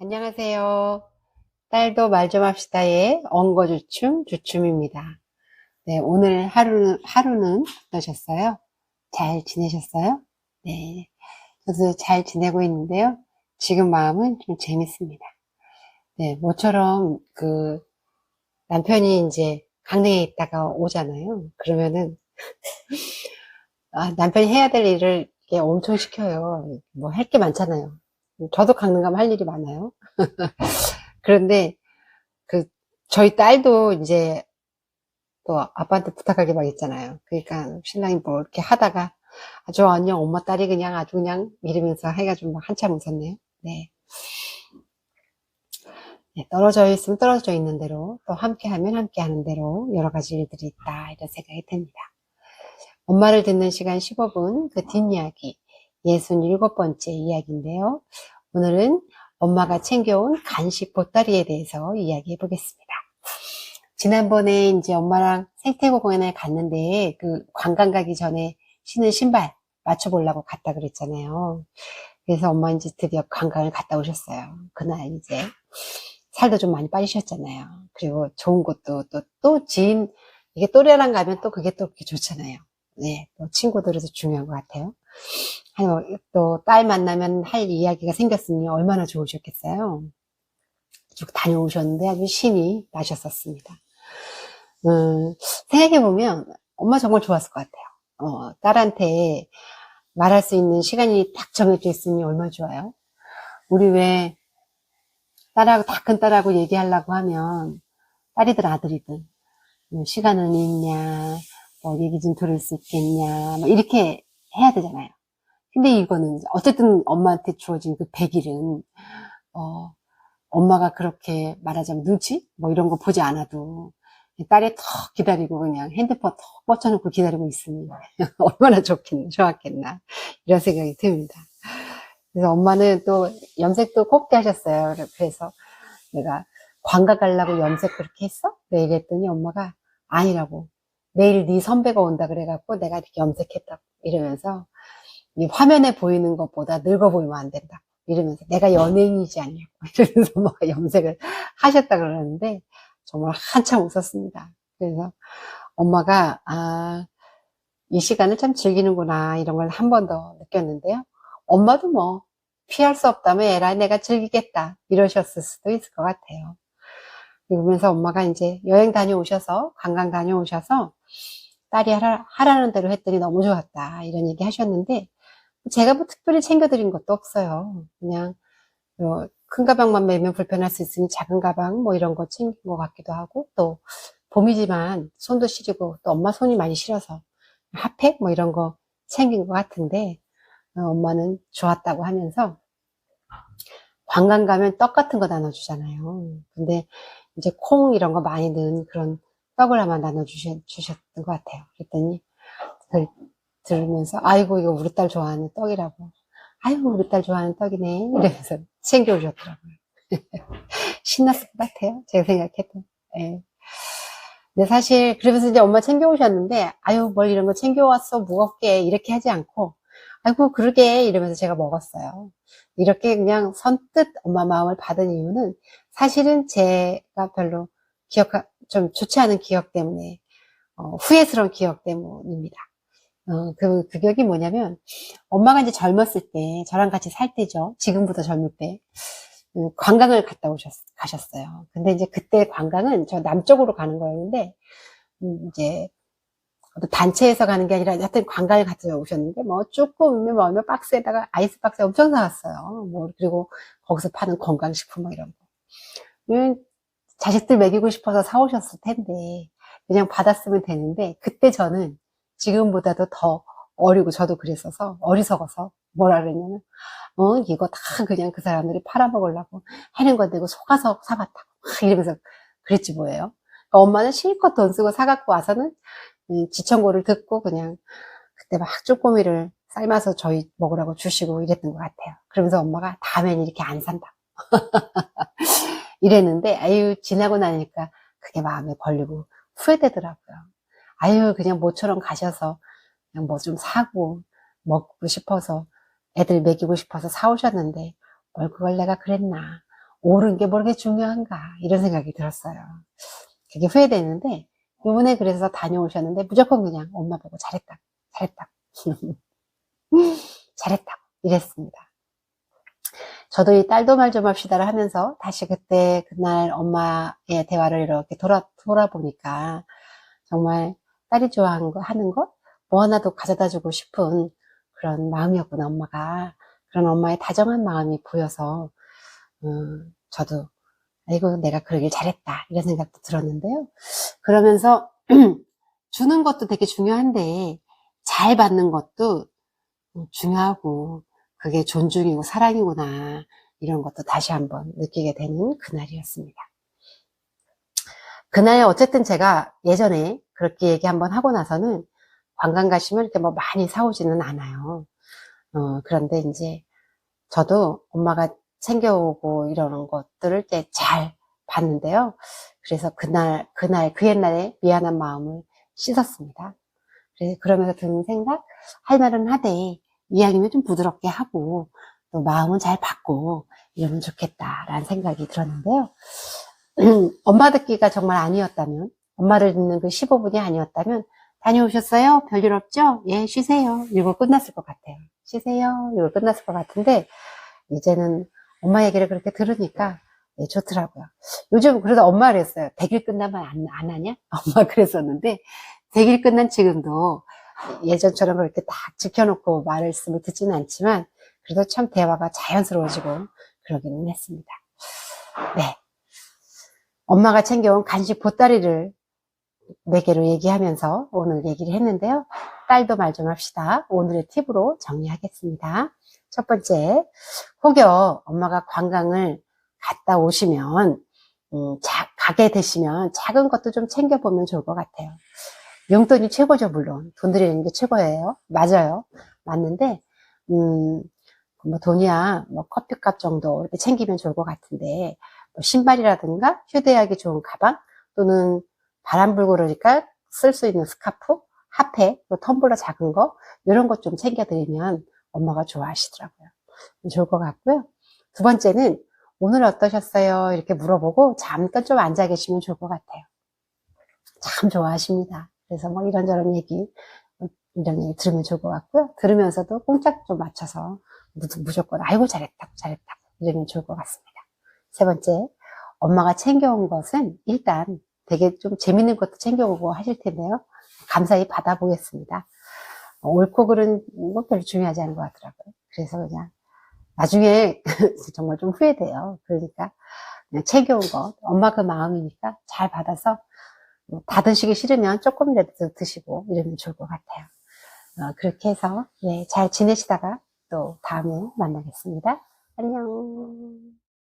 안녕하세요. 딸도 말 좀 합시다의 엉거주춤 주춤입니다. 네, 오늘 하루는, 하루는 어떠셨어요? 잘 지내셨어요? 네. 저도 잘 지내고 있는데요. 지금 마음은 좀 재밌습니다. 네, 모처럼 그 남편이 이제 강릉에 있다가 오잖아요. 그러면은, 아, 남편이 해야 될 일을 엄청 시켜요. 뭐 할 게 많잖아요. 저도 가면 할 일이 많아요. 그런데 그 저희 딸도 이제 또 아빠한테 부탁하게 막 있잖아요. 그러니까 신랑이 뭐 이렇게 하다가 아주 언니 엄마 딸이 그냥 아주 그냥 이러면서 해가지고 막 한참 웃었네요. 네. 네, 떨어져 있으면 떨어져 있는 대로 또 함께 하면 함께 하는 대로 여러 가지 일들이 있다 이런 생각이 듭니다. 엄마를 듣는 시간 15분 그 뒷이야기 67번째 이야기인데요. 오늘은 엄마가 챙겨온 간식 보따리에 대해서 이야기해 보겠습니다. 지난번에 이제 엄마랑 생태고 공원에 갔는데 그 관광 가기 전에 신은 신발 맞춰보려고 갔다 그랬잖아요. 그래서 엄마 이제 드디어 관광을 갔다 오셨어요. 그날 이제 살도 좀 많이 빠지셨잖아요. 그리고 좋은 곳도 또, 또 지인, 이게 또래랑 가면 또 그게 또 그렇게 좋잖아요. 네, 또 친구들에서 중요한 것 같아요. 또 딸 만나면 할 이야기가 생겼으니 얼마나 좋으셨겠어요. 쭉 다녀오셨는데 아주 신이 나셨었습니다. 음, 생각해보면 엄마 정말 좋았을 것 같아요. 어, 딸한테 말할 수 있는 시간이 딱 정해져 있으니 얼마나 좋아요. 우리 왜 딸하고 다 큰 딸하고 얘기하려고 하면 딸이든 아들이든 뭐 시간은 있냐, 뭐 얘기 좀 들을 수 있겠냐, 뭐 이렇게 해야 되잖아요. 근데 이거는 어쨌든 엄마한테 주어진 그 100일은 어, 엄마가 그렇게 말하자면 눈치 뭐 이런 거 보지 않아도 딸이 턱 기다리고 그냥 핸드폰 턱 뻗쳐놓고 기다리고 있으니 얼마나 좋겠나 좋았겠나 이런 생각이 듭니다. 그래서 엄마는 또 염색도 곱게 하셨어요. 그래서 내가 관광 가려고 염색 그렇게 했어? 네, 이랬더니 엄마가 아니라고 내일 네 선배가 온다 그래갖고 내가 이렇게 염색했다고 이러면서 이 화면에 보이는 것보다 늙어 보이면 안 된다. 이러면서 내가 연예인이지 않냐고 이러면서 엄마가 염색을 하셨다 그러는데 정말 한참 웃었습니다. 그래서 엄마가 아, 이 시간을 참 즐기는구나 이런 걸 한 번 더 느꼈는데요. 엄마도 뭐 피할 수 없다면 에라 내가 즐기겠다 이러셨을 수도 있을 것 같아요. 그러면서 엄마가 이제 여행 다녀오셔서 관광 다녀오셔서 딸이 하라, 하라는 대로 했더니 너무 좋았다 이런 얘기 하셨는데 제가 뭐 특별히 챙겨드린 것도 없어요. 그냥 어, 큰 가방만 매면 불편할 수 있으니 작은 가방 뭐 이런 거 챙긴 것 같기도 하고 또 봄이지만 손도 시리고 또 엄마 손이 많이 시려서 핫팩 뭐 이런 거 챙긴 것 같은데 어, 엄마는 좋았다고 하면서 관광 가면 떡 같은 거 나눠주잖아요. 근데 이제 콩 이런 거 많이 넣은 그런 떡을 아마 나눠주셨던 것 같아요. 그랬더니 들으면서 아이고 이거 우리 딸 좋아하는 떡이라고. 아이고 우리 딸 좋아하는 떡이네. 이러면서 챙겨오셨더라고요. 신났을 것 같아요. 제가 생각해도 예. 근데 사실 그러면서 이제 엄마 챙겨오셨는데 아유 뭘 이런 거 챙겨왔어. 무겁게. 이렇게 하지 않고 아이고 그러게. 이러면서 제가 먹었어요. 이렇게 그냥 선뜻 엄마 마음을 받은 이유는 사실은 제가 별로 기억 좀 좋지 않은 기억 때문에 어, 후회스러운 기억 때문입니다 어, 그, 그 기억이 뭐냐면, 엄마가 이제 젊었을 때, 저랑 같이 살 때죠. 지금보다 젊을 때, 음, 관광을 갔다 오셨, 가셨어요. 근데 이제 그때 관광은 저 남쪽으로 가는 거였는데, 음, 이제, 단체에서 가는 게 아니라, 하여튼 관광을 갔다 오셨는데, 뭐, 조금, 뭐, 몇 박스에다가 아이스박스 엄청 사왔어요. 뭐, 그리고 거기서 파는 건강식품 뭐 이런 거. 음, 자식들 먹이고 싶어서 사오셨을 텐데, 그냥 받았으면 되는데, 그때 저는 지금보다도 더 어리고 저도 그랬어서 어리석어서 뭐라 그랬냐면 어 이거 다 그냥 그 사람들이 팔아먹으려고 하는 건데 이거 속아서 사봤다고 이러면서 그랬지 뭐예요. 그러니까 엄마는 실컷 돈 쓰고 사갖고 와서는 지청고를 듣고 그냥 그때 막 쪼꼬미를 삶아서 저희 먹으라고 주시고 이랬던 것 같아요. 그러면서 엄마가 다음엔 이렇게 안 산다 이랬는데 아유 지나고 나니까 그게 마음에 걸리고 후회되더라고요 아유, 그냥 모처럼 가셔서 그냥 뭐 좀 사고 먹고 싶어서 애들 먹이고 싶어서 사오셨는데 뭘 그걸 내가 그랬나. 옳은 게 뭐렇게 중요한가 이런 생각이 들었어요. 그게 후회되는데 이번에 그래서 다녀오셨는데 무조건 그냥 엄마 보고 잘했다, 잘했다, 잘했다 이랬습니다. 저도 이 딸도 말 좀 합시다를 하면서 다시 그때 그날 엄마의 대화를 이렇게 돌아 돌아보니까 정말 딸이 좋아하는 거 하는 것 뭐 하나도 가져다 주고 싶은 그런 마음이었구나 엄마가 그런 엄마의 다정한 마음이 보여서 음, 저도 아이고 내가 그러길 잘했다 이런 생각도 들었는데요. 그러면서 주는 것도 되게 중요한데 잘 받는 것도 중요하고 그게 존중이고 사랑이구나 이런 것도 다시 한번 느끼게 되는 그날이었습니다. 그날 어쨌든 제가 예전에 그렇게 얘기 한번 하고 나서는 관광 가시면 이렇게 뭐 많이 사오지는 않아요. 어, 그런데 이제 저도 엄마가 챙겨오고 이러는 것들을 잘 봤는데요. 그래서 그날, 그날, 그 옛날에 미안한 마음을 씻었습니다. 그래서 그러면서 드는 생각, 할 말은 하되, 이야기는 좀 부드럽게 하고, 또 마음은 잘 받고, 이러면 좋겠다라는 생각이 들었는데요. 엄마 듣기가 정말 아니었다면, 엄마를 듣는 그 15분이 아니었다면, 다녀오셨어요? 별일 없죠? 예, 쉬세요. 이거 끝났을 것 같아요. 쉬세요. 이거 끝났을 것 같은데, 이제는 엄마 얘기를 그렇게 들으니까, 예, 좋더라고요. 요즘 그래서 엄마가 그랬어요. 100일 끝나면 안, 안 하냐? 엄마 그랬었는데, 100일 끝난 지금도 예전처럼 그렇게 딱 지켜놓고 말씀을 듣지는 않지만, 그래도 참 대화가 자연스러워지고 그러기는 했습니다. 네. 엄마가 챙겨온 간식 보따리를 네 개로 얘기하면서 오늘 얘기를 했는데요. 딸도 말 좀 합시다. 오늘의 팁으로 정리하겠습니다. 첫 번째, 혹여 엄마가 관광을 갔다 오시면, 음, 자- 가게 되시면 작은 것도 좀 챙겨보면 좋을 것 같아요. 용돈이 최고죠, 물론. 돈 들이는 게 최고예요. 맞아요. 맞는데, 음, 뭐 돈이야, 뭐 커피값 정도 이렇게 챙기면 좋을 것 같은데, 뭐 신발이라든가 휴대하기 좋은 가방, 또는 바람 불고 그러니까 쓸 수 있는 스카프, 핫팩, 또 텀블러 작은 거, 이런 것 좀 챙겨드리면 엄마가 좋아하시더라고요. 좋을 것 같고요. 두 번째는 오늘 어떠셨어요? 이렇게 물어보고 잠깐 좀 앉아 계시면 좋을 것 같아요. 참 좋아하십니다. 그래서 뭐 이런저런 얘기, 이런 얘기 들으면 좋을 것 같고요. 들으면서도 꽁짝 좀 맞춰서 무- 무조건 아이고 잘했다, 잘했다 이러면 좋을 것 같습니다. 세 번째, 엄마가 챙겨온 것은 일단 되게 좀 재밌는 것도 챙겨오고 하실 텐데요. 감사히 받아보겠습니다. 어, 옳고 그른 건 별로 중요하지 않은 것 같더라고요. 그래서 그냥 나중에 정말 좀 후회돼요. 그러니까 그냥 챙겨온 것, 엄마 그 마음이니까 잘 받아서 뭐 다 드시기 싫으면 조금이라도 드시고 이러면 좋을 것 같아요. 어, 그렇게 해서 네, 잘 지내시다가 또 다음에 만나겠습니다. 안녕.